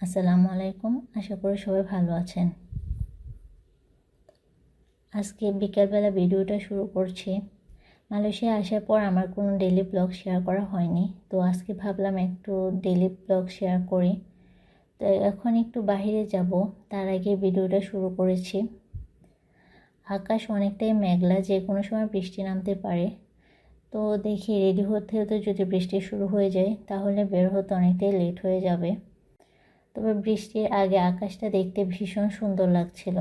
আসসালামু আলাইকুম। আশা করি সবাই ভালো আছেন। আজকে বিকালবেলা ভিডিওটা শুরু করছি। মালয়েশিয়া আসার পর আমার কোনো ডেলি ব্লগ শেয়ার করা হয়নি। তো আজকে ভাবলাম একটু ডেলি ব্লগ শেয়ার করি। তো এখন একটু বাহিরে যাব। তার আগে ভিডিওটা শুরু করেছি। আকাশ অনেকটাই মেঘলা, যে কোনো সময় বৃষ্টি নামতে পারে। তো দেখি রেডি হতে হতে যদি বৃষ্টি শুরু হয়ে যায়, তাহলে বের হতে অনেকটাই লেট হয়ে যাবে। তবে বৃষ্টির আগে আকাশটা দেখতে ভীষণ সুন্দর লাগছিল।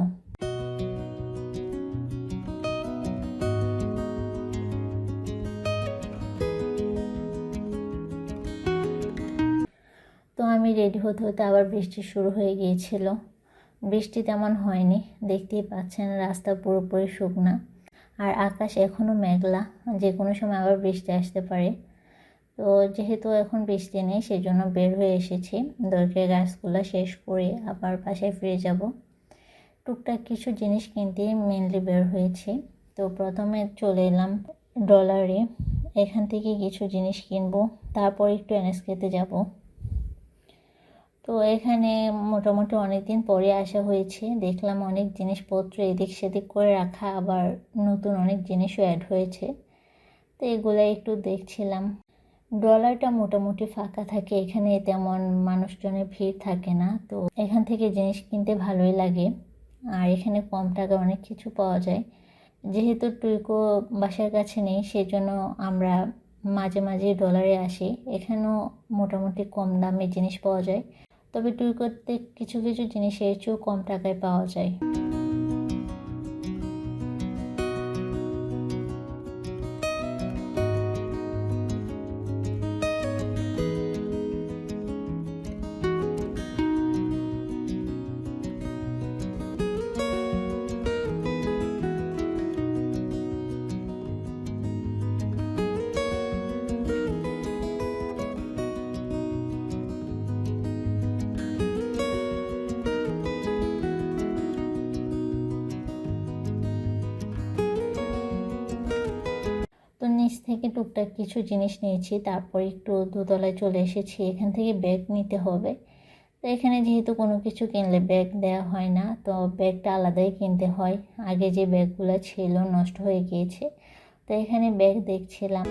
তো আমি রেডি হতে হতে আবার বৃষ্টি শুরু হয়ে গিয়েছিল। বৃষ্টি তেমন হয়নি, দেখতেই পাচ্ছেন রাস্তা পুরোপুরি শুকনা। আর আকাশ এখনও মেঘলা, যে কোনো সময় আবার বৃষ্টি আসতে পারে। তো যেহেতু এখন বৃষ্টি নেই সেই জন্য বের হয়ে এসেছি। দরকারি গাছগুলো শেষ করে আবার বাসায় ফিরে যাব। টুকটাক কিছু জিনিস কিনতে মেনলি বের হয়েছি। তো প্রথমে চলে এলাম ডলারে এখান থেকে কিছু জিনিস কিনবো, তারপর একটু এনএসকেতে যাব। তো এখানে মোটামুটি অনেক দিন পরে আসা হয়েছে। দেখলাম অনেক জিনিসপত্র এদিক সেদিক করে রাখা, আবার নতুন অনেক জিনিসও অ্যাড হয়েছে। তো এগুলো একটু দেখছিলাম। ডলারটা মোটামুটি ফাঁকা থাকে, এখানে তেমন মানুষজনের ভিড় থাকে না। তো এখান থেকে জিনিস কিনতে ভালোই লাগে। আর এখানে কম টাকায় অনেক কিছু পাওয়া যায়। যেহেতু টুইকো বাসার কাছে নেই, সেজন্য আমরা মাঝে মাঝে ডলারে আসি। এখানেও মোটামুটি কম দামে জিনিস পাওয়া যায়। তবে টুইকোতে কিছু কিছু জিনিস এর চেয়েও কম টাকায় পাওয়া যায়। নিচ থেকে টুকটাক কিছু জিনিস নিয়েছি, তারপর একটু দোতলায় চলে এসেছি, এখান থেকে ব্যাগ নিতে হবে। তো এখানে যেহেতু কোনো কিছু কিনলে ব্যাগ দেওয়া হয় না, তো ব্যাগটা আলাদাই কিনতে হয়। আগে যে ব্যাগগুলো ছিল নষ্ট হয়ে গিয়েছে, তো এখানে ব্যাগ দেখছিলাম।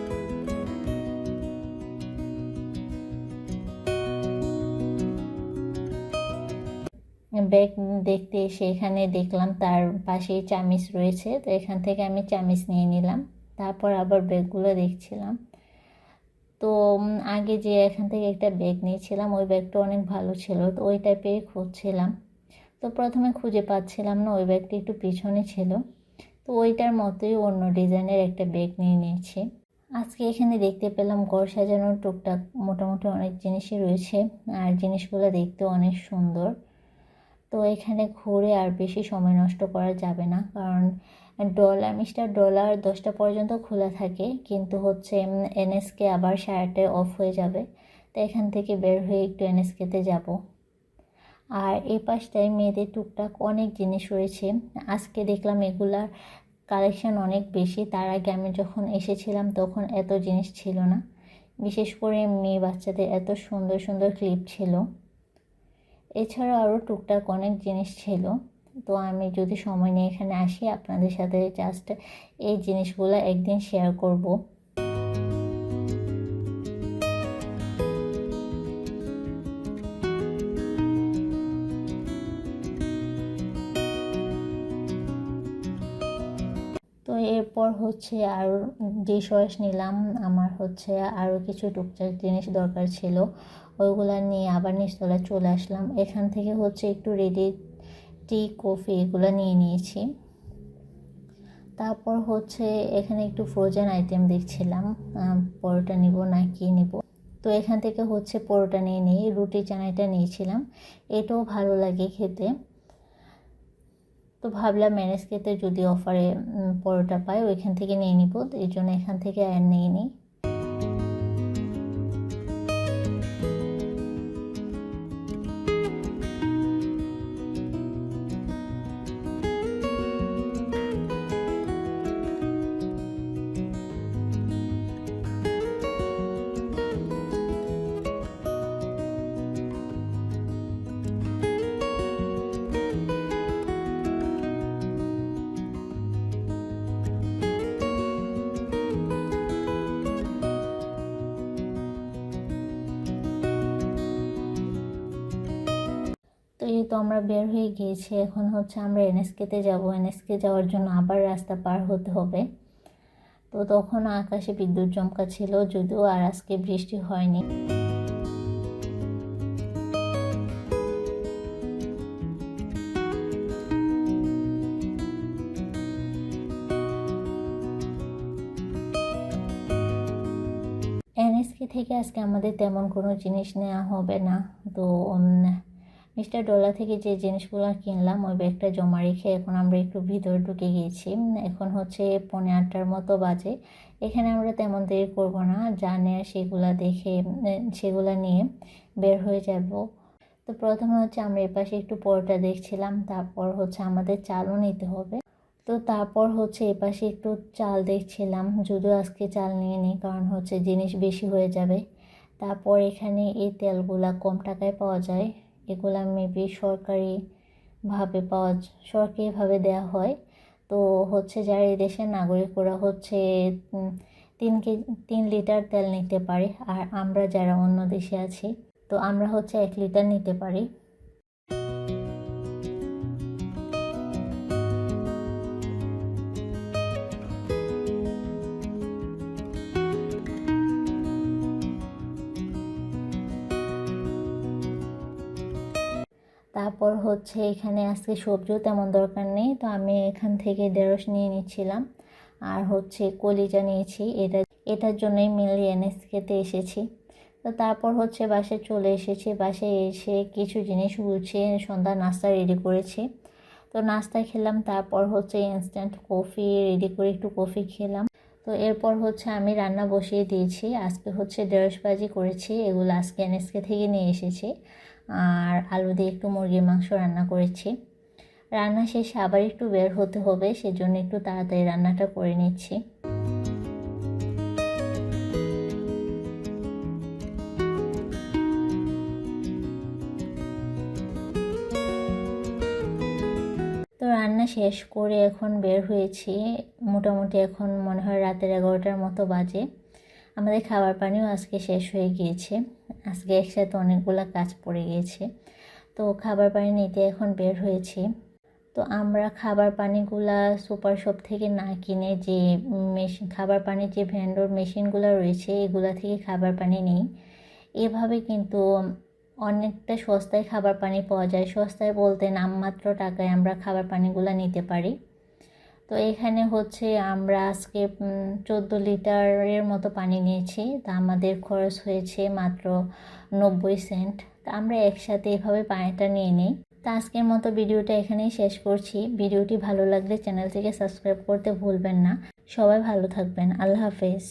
ব্যাগ দেখতে এসে এখানে দেখলাম তার পাশেই চামিচ রয়েছে, তো এখান থেকে আমি চামিচ নিয়ে নিলাম। তারপর আবার ব্যাগগুলো দেখছিলাম। তো আগে যে এখান থেকে একটা ব্যাগ নিয়েছিলাম, ওই ব্যাগটা অনেক ভালো ছিল। তো ওই টাইপেরই খুঁজছিলাম। তো প্রথমে খুঁজে পাচ্ছিলাম না, ওই ব্যাগটি একটু পিছনে ছিল। তো ওইটার মতোই অন্য ডিজাইনের একটা ব্যাগ নিয়ে নিয়েছি। আজকে এখানে দেখতে পেলাম ঘর সাজানোর টুকটাক মোটামুটি অনেক জিনিসই রয়েছে, আর জিনিসগুলো দেখতে অনেক সুন্দর। তো এখানে ঘুরে আর বেশি সময় নষ্ট করা যাবে না, কারণ ডলার, মিস্টার ডলার দশটা পর্যন্ত খোলা থাকে, কিন্তু হচ্ছে এনএসকে আবার সাড়েটায় অফ হয়ে যাবে। তো এখান থেকে বের হয়ে একটু এনএসকেতে যাব। আর এই পাশটায় মেয়েদের টুকটাক অনেক জিনিস রয়েছে। আজকে দেখলাম এগুলার কালেকশন অনেক বেশি, তার আগে আমি যখন এসেছিলাম তখন এত জিনিস ছিল না। বিশেষ করে মেয়ে বাচ্চাদের এত সুন্দর সুন্দর ক্লিপ ছিল। এছাড়াও আরও টুকটাক অনেক জিনিস ছিল। তো আমি যদি সময় নিয়ে এখানে আসি, আপনাদের সাথে জাস্ট এই জিনিসগুলো একদিন শেয়ার করব। তো এরপর হচ্ছে আর ডিশ ওয়াশ নিলাম, আমার হচ্ছে আরও কিছু টুকটাক জিনিস দরকার ছিল ওইগুলা নিয়ে আবার নিচতলায় চলে আসলাম। এখান থেকে হচ্ছে একটু রেডি টি কফি এগুলো নিয়ে নিয়েছি। তারপর হচ্ছে এখানে একটু ফ্রোজেন আইটেম দেখছিলাম। পরোটা নিব না কি নিব? তো এখান থেকে হচ্ছে পরোটা নিয়ে নিই, রুটি চানাইটা নিয়েছিলাম। এটাও ভালো লাগে খেতে। তো ভাবলাম ম্যানেজ খেতে যদি অফারে পরোটা পাই, ওইখান থেকে নিয়ে নিব। এই জন্য এখান থেকে আর নিয়ে নিই এই তো আমরা বের হয়ে গিয়েছি। এখন হচ্ছে আমরা এনএসকেতে যাব। এনএসকে যাওয়ার জন্য আবার রাস্তা পার হতে হবে। তো তখন আকাশে বিদ্যুৎ চমকা ছিল যদিও আর আজকে বৃষ্টি হয়নি। এনএসকে থেকে আজকে আমাদের তেমন কোনো জিনিস নেওয়া হবে না। তো মিস্টার ডলার থেকে যে জিনিসগুলো কিনলাম, ওই ব্যাগটা জমা রেখে এখন আমরা একটু ভিতরে ঢুকে গিয়েছি এখন হচ্ছে পৌনে আটটার মতো বাজে। এখানে আমরা তেমন দেরি করব না। যা নেয় সেগুলা দেখে, সেগুলো নিয়ে বের হয়ে যাব। তো প্রথমে হচ্ছে আমরা এপাশে একটু পরোটা দেখছিলাম, তারপর হচ্ছে আমাদের চালও নিতে হবে। তো তারপর হচ্ছে এপাশে একটু চাল দেখছিলাম, যদিও আজকে চাল নিয়ে নিই কারণ হচ্ছে জিনিস বেশি হয়ে যাবে। তারপর এখানে এই তেলগুলা কম টাকায় পাওয়া যায়। এগুলা মেবি সরকারিভাবে পাওয়া সরকারিভাবে দেওয়া হয়। তো হচ্ছে যারা এই দেশের নাগরিক, ওরা হচ্ছে তিন কে, তিন লিটার তেল নিতে পারে। আর আমরা যারা অন্য দেশে আছি, তো আমরা হচ্ছে এক লিটার নিতে পারি। তারপর হচ্ছে এখানে আজকে সবজিও তেমন দরকার নেই, তো আমি এখান থেকে ঢেঁড়স নিয়ে নিচ্ছিলাম। আর হচ্ছে কলিজা নিয়েছি, এটা, এটার জন্যই মিলি এনএস খেতে এসেছি। তো তারপর হচ্ছে বাসে চলে এসেছি বাসে এসে কিছু জিনিস গুছিয়ে সন্ধ্যা নাস্তা রেডি করেছি। তো নাস্তা খেলাম, তারপর হচ্ছে ইনস্ট্যান্ট কফি রেডি করে একটু কফি খেলাম। তো এরপর হচ্ছে আমি রান্না বসিয়ে দিয়েছি, আজকে হচ্ছে ঢেঁড়সবাজি করেছি, এগুলো আজকে এনএসকে থেকে নিয়ে এসেছি। আর আলু দিয়ে একটু মুরগির মাংস রান্না করেছি। রান্না শেষে আবার একটু বের হতে হবে, সেজন্য একটু তাড়াতাড়ি রান্নাটা করে নিচ্ছি। তো রান্না শেষ করে এখন বের হয়েছি। মোটামুটি এখন মনে হয় রাতের এগারোটার মতো বাজে। আমাদের খাবার পানিও আজকে শেষ হয়ে গিয়েছে। আজকে একসাথে অনেকগুলো কাজ পড়ে গিয়েছে। তো খাবার পানি নিতে এখন বের হয়েছি। তো আমরা খাবার পানিগুলা সুপার শপ থেকে না কিনে যে মেশিন, খাবার পানির যে ভেন্ডর মেশিনগুলো রয়েছে, এগুলা থেকে খাবার পানি নিই। এভাবে কিন্তু অনেকটা সস্তায় খাবার পানি পাওয়া যায়। সস্তায় বলতে নামমাত্র টাকায় আমরা খাবার পানিগুলো নিতে পারি। তো এখানে হচ্ছে আমরা আজকে চোদ্দ লিটারের মতো পানি নিয়েছি। তা আমাদের খরচ হয়েছে মাত্র নব্বই সেন্ট। তা আমরা একসাথে এভাবে পানিটা নিয়ে নিই। তা আজকের মতো ভিডিওটা এখানেই শেষ করছি। ভিডিওটি ভালো লাগলে চ্যানেলটিকে সাবস্ক্রাইব করতে ভুলবেন না। সবাই ভালো থাকবেন। আল্লাহ হাফেজ।